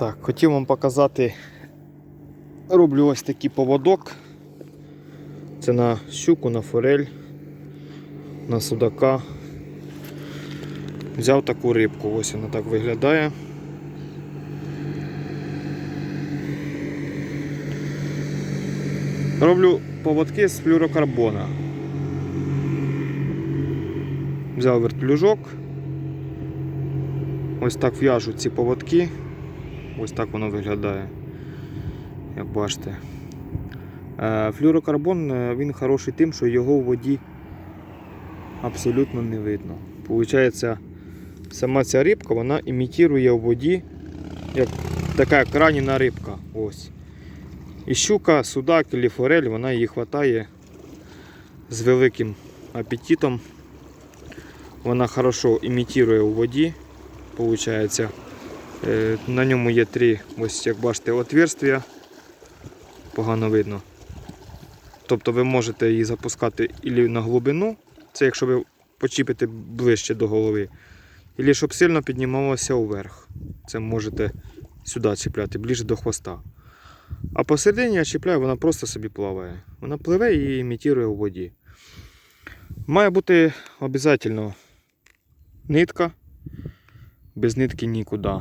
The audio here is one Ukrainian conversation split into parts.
Так, хотів вам показати. Роблю ось такий поводок. Це на щуку, на форель, на судака. Взяв таку рибку, ось вона так виглядає. Роблю поводки з флюрокарбона. Взяв вертлюжок. Ось так в'яжу ці поводки. Ось так воно виглядає. Як бачите. Е, Флюрокарбон е, він хороший тим, що його в воді абсолютно не видно. Получається, сама ця рибка вона імітує в воді як така як рибка. Ось. І щука, судак і форель, вона її хватає з великим апетитом. Вона хорошо імітує у воді. Получається. Е, На ньому є три, ось як бачите, отверстия. Погано видно. Тобто ви можете її запускати ілі на глибину, це якщо ви почіпите ближче до голови, ілі щоб сильно піднімалося вверх. Це можете сюди чіпляти, ближче до хвоста. А посередині я чіпляю, вона просто собі плаває. Вона пливе і імітує у воді. Має бути обов'язково нитка. Без нитки нікуди.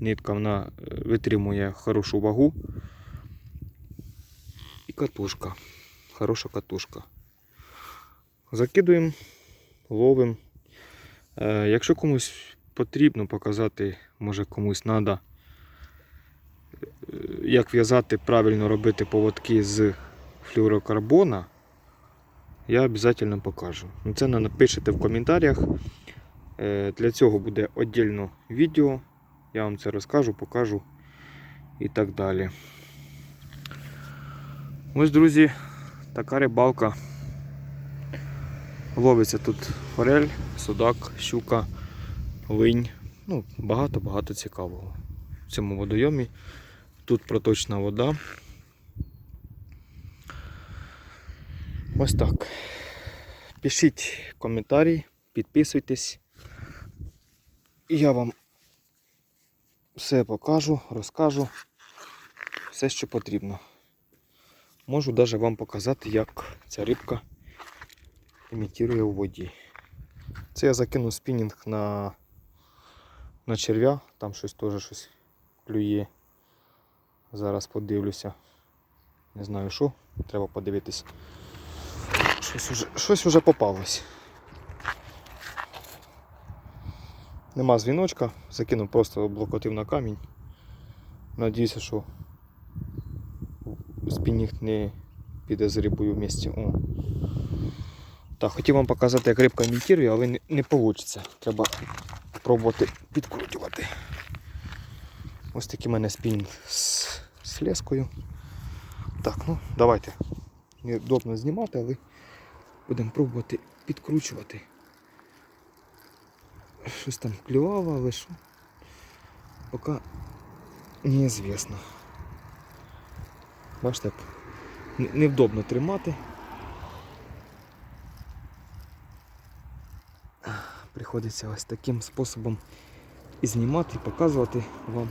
Нитка вона е, витримує хорошу вагу. І катушка. Хороша катушка. Закидуємо, ловимо. Е, якщо комусь потрібно показати, може комусь треба, як в'язати, правильно робити поводки з флюорокарбона, я обов'язково покажу. Ну, Це напишете в коментарях. Е, Для цього буде віддільно відео. Я вам це розкажу, покажу і так далі. Ось, друзі, така рибалка. Ловиться тут форель, судак, щука, линь. Ну, багато-багато цікавого. В цьому водойомі. Тут проточна вода. Ось так. Пишіть коментарі, підписуйтесь. І я вам все покажу, розкажу, все, що потрібно. Можу навіть вам показати, як ця рибка імітує у воді. Це я закинув спінінг на, на черв'я, там щось теж щось клює. Зараз подивлюся. Не знаю що, треба подивитись. Щось уже, щось уже попалось. Нема дзвіночка, закинув просто облокотив на камінь. Надіюся, що спінінг не піде з рибою в місті. О. Так, хотів вам показати, як рибка імітує, але не, вийде. Треба пробувати підкрутювати. Ось такий в мене спінінг з, з лескою. Так, ну давайте. Неудобно знімати, але будемо пробувати підкручувати. Щось там клювало, але що? Поки неізвісно. Бачите, як не- невдобно тримати. Приходиться ось таким способом і знімати, і показувати вам.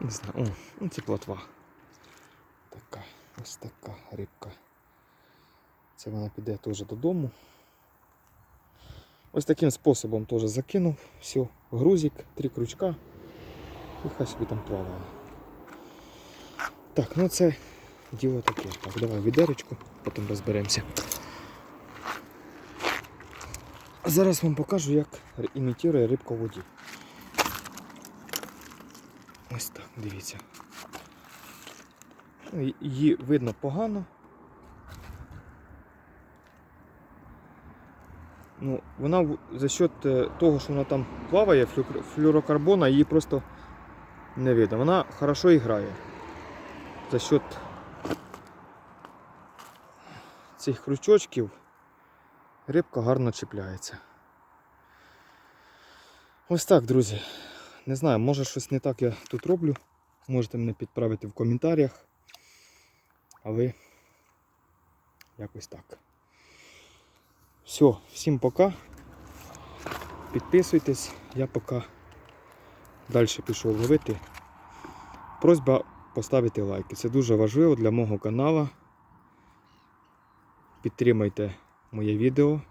Не знаю, о, ну це плотва. Така, ось така рибка. Це вона піде теж додому. Ось таким способом теж закинув. Все, грузик, три крючка. І хай собі там плаває. Так, ну це діло таке. Так, давай відеречку, потім розберемося. Зараз вам покажу, як імітує рибка в воді. Ось так, дивіться. Ну, Її видно погано. Ну, вона за счет е, того, що вона там плаває, флю- флюрокарбона, її просто не видно. Вона хорошо грає. За счет цих крючочків рибка гарно чіпляється. Ось так, друзі. Не знаю, може щось не так я тут роблю. Можете мене підправити в коментарях. Але якось так. Все, всім пока. Підписуйтесь, я поки далі пішов ловити. Просьба поставити лайки. Це дуже важливо для мого каналу. Підтримайте моє відео.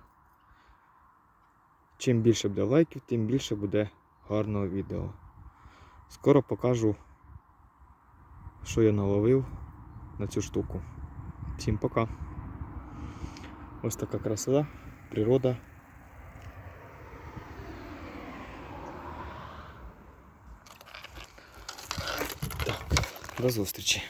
Чим більше буде лайків, тим більше буде гарного відео. Скоро покажу, що я наловив на цю штуку. Всім пока. Ось така красота, природа. Так, до зустрічі.